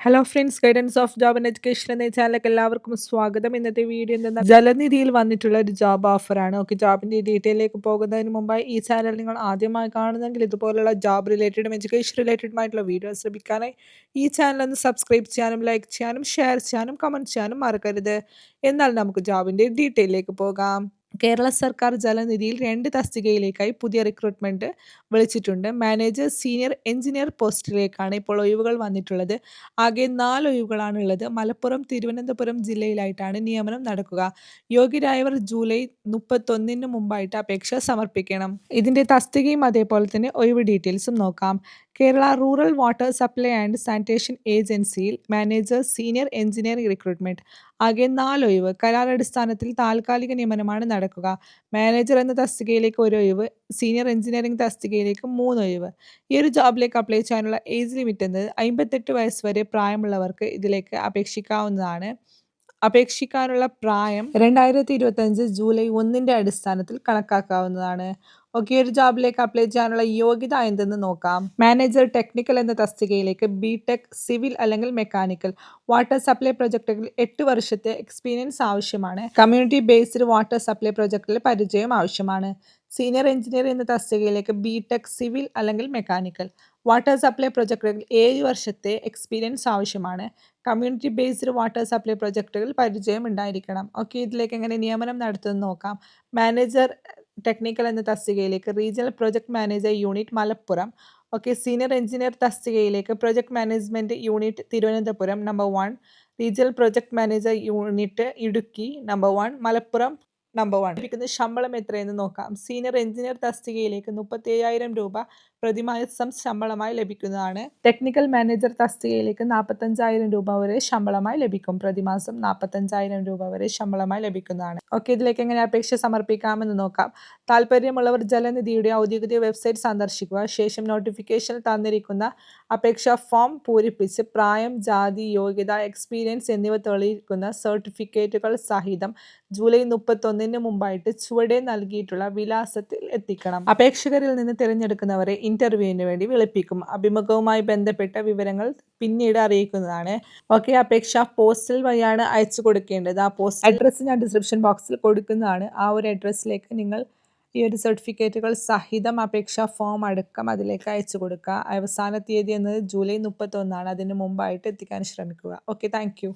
Hello friends guidance of job and education എന്ന ചാനലിലേക്ക് എല്ലാവർക്കും സ്വാഗതം. ഇന്നത്തെ വീഡിയോ എന്തെന്നാൽ ജലനിധിയിൽ വന്നിട്ടുള്ള ഒരു ജോബ് ഓഫറാണ് ഓക്കെ ജോബിന്റെ ഡീറ്റെയിലേക്ക് പോകുന്നതിന് മുമ്പായി ഈ ചാനൽ നിങ്ങൾ ആദ്യമായി കാണുന്നെങ്കിൽ ഇതുപോലുള്ള ജോബ് റിലേറ്റഡും എഡ്യൂക്കേഷൻ റിലേറ്റഡുമായിട്ടുള്ള വീഡിയോസ് ലഭിക്കാനായി ഈ ചാനൽ ഒന്ന് സബ്സ്ക്രൈബ് ചെയ്യാനും ലൈക്ക് ചെയ്യാനും ഷെയർ ചെയ്യാനും കമന്റ് ചെയ്യാനും മറക്കരുത്. എന്നാൽ നമുക്ക് ജോബിന്റെ ഡീറ്റെയിലേക്ക് പോകാം. കേരള സർക്കാർ ജലനിധിയിൽ രണ്ട് തസ്തികയിലേക്കായി പുതിയ റിക്രൂട്ട്മെന്റ് വിളിച്ചിട്ടുണ്ട്. മാനേജർ സീനിയർ എഞ്ചിനീയർ പോസ്റ്റിലേക്കാണ് ഇപ്പോൾ ഒഴിവുകൾ വന്നിട്ടുള്ളത്. ആകെ നാല് ഒഴിവുകളാണ് ഉള്ളത് മലപ്പുറം തിരുവനന്തപുരം ജില്ലയിലായിട്ടാണ് നിയമനം നടക്കുക. യോഗ്യരായവർ ജൂലൈ മുപ്പത്തൊന്നിന് മുമ്പായിട്ട് അപേക്ഷ സമർപ്പിക്കണം. ഇതിന്റെ തസ്തികയും അതേപോലെ തന്നെ ഒഴിവ് ഡീറ്റെയിൽസും നോക്കാം. Kerala rural water supply and sanitation ഏജൻസിയിൽ മാനേജർ സീനിയർ എഞ്ചിനീയറിംഗ് റിക്രൂട്ട്മെന്റ് ആകെ നാലൊഴിവ്. കരാറടിസ്ഥാനത്തിൽ താൽക്കാലിക നിയമനമാണ് നടക്കുക. മാനേജർ എന്ന തസ്തികയിലേക്ക് ഒരു ഒഴിവ് സീനിയർ എഞ്ചിനീയറിംഗ് തസ്തികയിലേക്ക് മൂന്നൊഴിവ്. ഈ ഒരു ജോബിലേക്ക് അപ്ലൈ ചെയ്യാനുള്ള ഏജ് ലിമിറ്റ് എന്നത് അമ്പത്തെട്ട് വയസ്സ് വരെ പ്രായമുള്ളവർക്ക് ഇതിലേക്ക് അപേക്ഷിക്കാവുന്നതാണ്. അപേക്ഷിക്കാനുള്ള പ്രായം രണ്ടായിരത്തി ഇരുപത്തഞ്ച് ജൂലൈ ഒന്നിന്റെ അടിസ്ഥാനത്തിൽ കണക്കാക്കാവുന്നതാണ്. ഓക്കെ ഒരു ജോബിലേക്ക് അപ്ലൈ ചെയ്യാനുള്ള യോഗ്യത എന്തെന്ന് നോക്കാം. മാനേജർ ടെക്നിക്കൽ എന്ന തസ്തികയിലേക്ക് ബി ടെക് സിവിൽ അല്ലെങ്കിൽ മെക്കാനിക്കൽ. വാട്ടർ സപ്ലൈ പ്രൊജക്ടുകളിൽ എട്ട് വർഷത്തെ എക്സ്പീരിയൻസ് ആവശ്യമാണ്. കമ്മ്യൂണിറ്റി ബേസ്ഡ് വാട്ടർ സപ്ലൈ പ്രൊജക്ടിൽ പരിചയം ആവശ്യമാണ്. സീനിയർ എഞ്ചിനീയർ എന്ന തസ്തികയിലേക്ക് ബി ടെക് സിവിൽ അല്ലെങ്കിൽ മെക്കാനിക്കൽ. വാട്ടർ സപ്ലൈ പ്രൊജക്ടുകളിൽ ഏഴ് വർഷത്തെ എക്സ്പീരിയൻസ് ആവശ്യമാണ്. കമ്മ്യൂണിറ്റി ബേസ്ഡ് വാട്ടർ സപ്ലൈ പ്രൊജക്ടുകൾ പരിചയം ഉണ്ടായിരിക്കണം. ഓക്കെ ഇതിലേക്ക് എങ്ങനെ നിയമനം നടത്തുമെന്ന് നോക്കാം. മാനേജർ ടെക്നിക്കൽ എന്ന തസ്തികയിലേക്ക് regional project manager unit Malappuram okay senior engineer തസ്തികയിലേക്ക് project management unit Thiruvananthapuram number one regional project manager unit Idukki number one Malappuram number one ലഭിക്കുന്ന ശമ്പളം എത്രയെന്ന് നോക്കാം. സീനിയർ എഞ്ചിനീയർ തസ്തികയിലേക്ക് മുപ്പത്തി രൂപ പ്രതിമാസം ശമ്പളമായി ലഭിക്കുന്നതാണ്. ടെക്നിക്കൽ മാനേജർ തസ്തികയിലേക്ക് നാൽപ്പത്തഞ്ചായിരം രൂപ വരെ ശമ്പളമായി ലഭിക്കും. പ്രതിമാസം നാൽപ്പത്തഞ്ചായിരം രൂപ വരെ ശമ്പളമായി ലഭിക്കുന്നതാണ്. ഓക്കെ ഇതിലേക്ക് എങ്ങനെ അപേക്ഷ സമർപ്പിക്കാമെന്ന് നോക്കാം. താല്പര്യമുള്ളവർ ജലനിധിയുടെ ഔദ്യോഗിക വെബ്സൈറ്റ് സന്ദർശിക്കുക. ശേഷം നോട്ടിഫിക്കേഷൻ തന്നിരിക്കുന്ന അപേക്ഷാ ഫോം പൂരിപ്പിച്ച് പ്രായം ജാതി യോഗ്യത എക്സ്പീരിയൻസ് എന്നിവ തെളിയിക്കുന്ന സർട്ടിഫിക്കറ്റുകൾ സഹിതം ജൂലൈ മുപ്പത്തൊന്നിന് മുമ്പായിട്ട് ചുവടെ നൽകിയിട്ടുള്ള വിലാസത്തിൽ എത്തിക്കണം. അപേക്ഷകരിൽ നിന്ന് തിരഞ്ഞെടുക്കുന്നവരെ ഇന്റർവ്യൂവിന് വേണ്ടി വിളിപ്പിക്കും. അഭിമുഖവുമായി ബന്ധപ്പെട്ട വിവരങ്ങൾ പിന്നീട് അറിയിക്കുന്നതാണ്. ഓക്കെ അപേക്ഷ പോസ്റ്റൽ വഴിയാണ് അയച്ചു കൊടുക്കേണ്ടത്. ആ പോസ്റ്റ് അഡ്രസ്സ് ഞാൻ ഡിസ്ക്രിപ്ഷൻ ബോക്സിൽ കൊടുക്കുന്നതാണ്. ആ ഒരു അഡ്രസ്സിലേക്ക് നിങ്ങൾ ഈ ഒരു സർട്ടിഫിക്കറ്റുകൾ സഹിതം അപേക്ഷാ ഫോം അടക്കം അതിലേക്ക് അയച്ചു കൊടുക്കുക. അവസാന തീയതി എന്നത് ജൂലൈ മുപ്പത്തൊന്നാണ്. അതിന് മുമ്പായിട്ട് എത്തിക്കാൻ ശ്രമിക്കുക. Okay thank